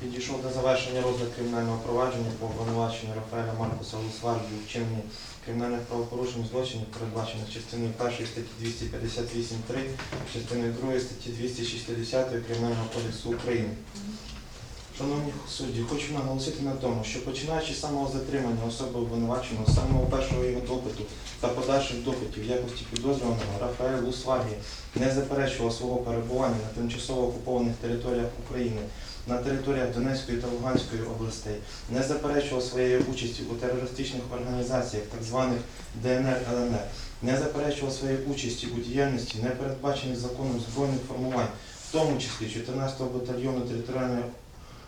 Підійшов до завершення розгляду кримінального провадження по обвинуваченню Рафаеля Маркуса Лусварді у вчиненні кримінальних правопорушень злочинів, передбачених частиною 1 статті 258.3, частиною 2 статті 260 Кримінального кодексу України. Шановні судді, хочу наголосити на тому, що починаючи з самого затримання особи обвинуваченого, з самого першого його допиту та подальших допитів в якості підозрюваного Рафаель Лусваргі не заперечував свого перебування на тимчасово окупованих територіях України, на територіях Донецької та Луганської областей, не заперечував своєї участі у терористичних організаціях, так званих ДНР ЛНР, не заперечував своєї участі у діяльності, не передбачених законом збройних формувань, в тому числі 14-го батальйону територіальної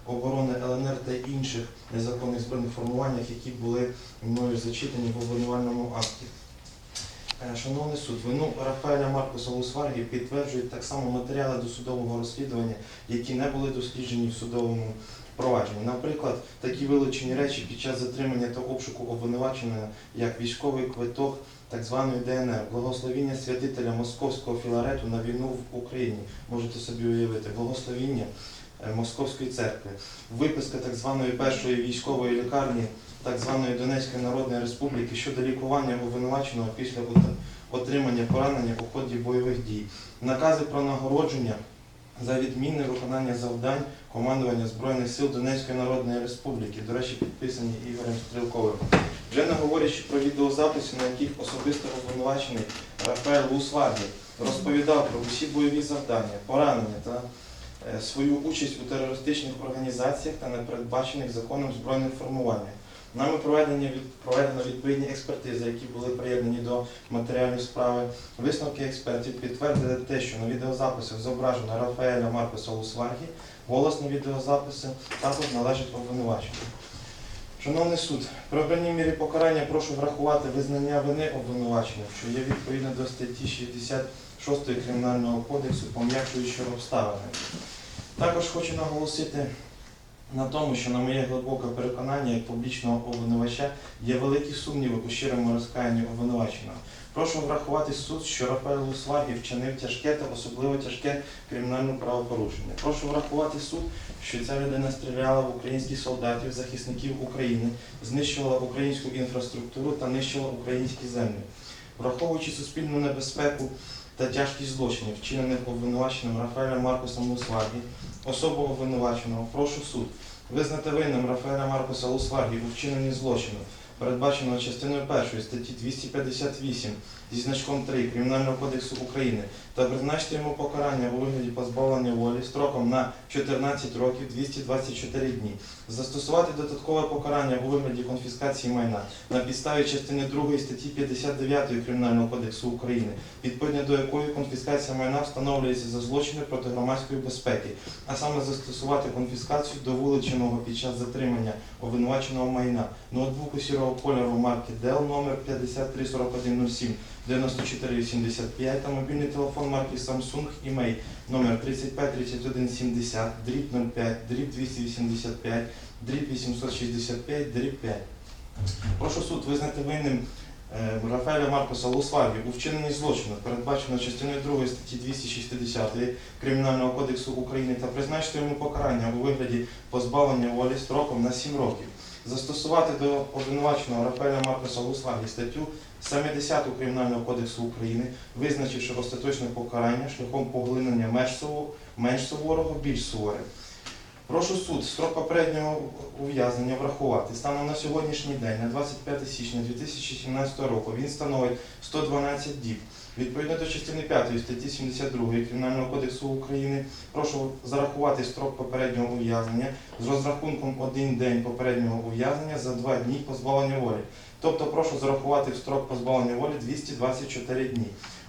оборони ЛНР та інших незаконних збройних формуваннях, які були мною зачитані в обвинувальному акті. Е, Шановний суд, вину Рафаеля Маркуса Лусваргі підтверджують так само матеріали досудового розслідування, які не були досліджені в судовому провадженні. Наприклад, такі вилучені речі під час затримання та обшуку обвинуваченого, як військовий квиток так званої ДНР, благословіння святителя Московського філарету на війну в Україні. Можете собі уявити, благословіння Московської церкви, виписка так званої першої військової лікарні так званої Донецької Народної Республіки щодо лікування обвинуваченого після отримання поранення у ході бойових дій, накази про нагородження за відмінне виконання завдань командування Збройних сил Донецької Народної Республіки, до речі, підписані Ігорем Стрілковим. Вже не говорячи про відеозаписи, на яких особисто обвинувачений Рафаель Лусварді розповідав про усі бойові завдання, поранення та е, свою участь у терористичних організаціях та непередбачених законом збройних формуваннях. Нами проведено відповідні експертизи, які були приєднані до матеріалів справи. Висновки експертів підтвердили те, що на відеозаписах зображено Рафаеля Маркоса Лусваргі, голосні відеозаписи також належать обвинуваченню. Шановний суд, при обраній мірі покарання прошу врахувати визнання вини обвинувачених, що є відповідно до статті 66 Кримінального кодексу, пом'якшуючи обставини. Також хочу наголосити на тому, що на моє глибоке переконання як публічного обвинувача є великі сумніви у щирому розкаянні обвинуваченого. Прошу врахувати суд, що Рафаель Лусвагі вчинив тяжке та особливо тяжке кримінальне правопорушення. Прошу врахувати суд, що ця людина стріляла в українських солдатів, захисників України, знищувала українську інфраструктуру та нищила українські землі. Враховуючи суспільну небезпеку та тяжкість злочинів, вчинених обвинуваченим Рафаелем Маркосом Лусвагі, особу обвинуваченого, прошу суд визнати винним Рафаеля Маркоса Лусвагі у вчиненні злочину, передбаченого частиною 1 статті 258 зі значком 3 Кримінального кодексу України та призначити йому покарання у вигляді позбавлення волі строком на 14 років 224 дні, застосувати додаткове покарання у вигляді конфіскації майна на підставі частини 2 статті 59 Кримінального кодексу України, відповідно до якої конфіскація майна встановлюється за злочини проти громадської безпеки, а саме застосувати конфіскацію до вилученого під час затримання обвинуваченого майна ноутбуку сірого кольору марки Dell номер 534107 9485 та мобільний телефон марки Samsung email номер 353170 дріб 05 дріб 285 дріб 865 дріб 5. Прошу суд визнати винним е, Рафаеля Маркоса Лусваргі у вчиненні злочину, передбачено частиною 2 статті 260 Кримінального кодексу України та призначити йому покарання у вигляді позбавлення волі строком на 7 років. Застосувати до обвинуваченого Рафаеля Маркоса Лусваргі статтю 70 Кримінального кодексу України, визначивши остаточне покарання шляхом поглинення менш суворого більш суворе. Прошу суд строк попереднього ув'язнення врахувати. Станом на сьогоднішній день, на 25 січня 2017 року, він становить 112 діб. Відповідно до частини 5 статті 72 Кримінального кодексу України, прошу зарахувати строк попереднього ув'язнення з розрахунком один день попереднього ув'язнення за два дні позбавлення волі. Тобто прошу зарахувати в строк позбавлення волі 224 дні.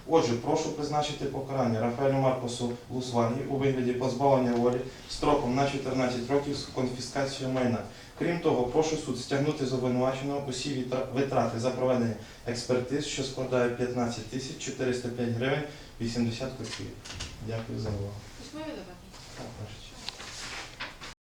Отже, прошу призначити покарання Рафаелю Маркосу Лусвані у вигляді позбавлення волі строком на 14 років з конфіскацією майна. Крім того, прошу суд стягнути з обвинуваченого усі витрати за проведення експертиз, що складає 15 тисяч 405 гривень 80 копійок. Дякую за увагу.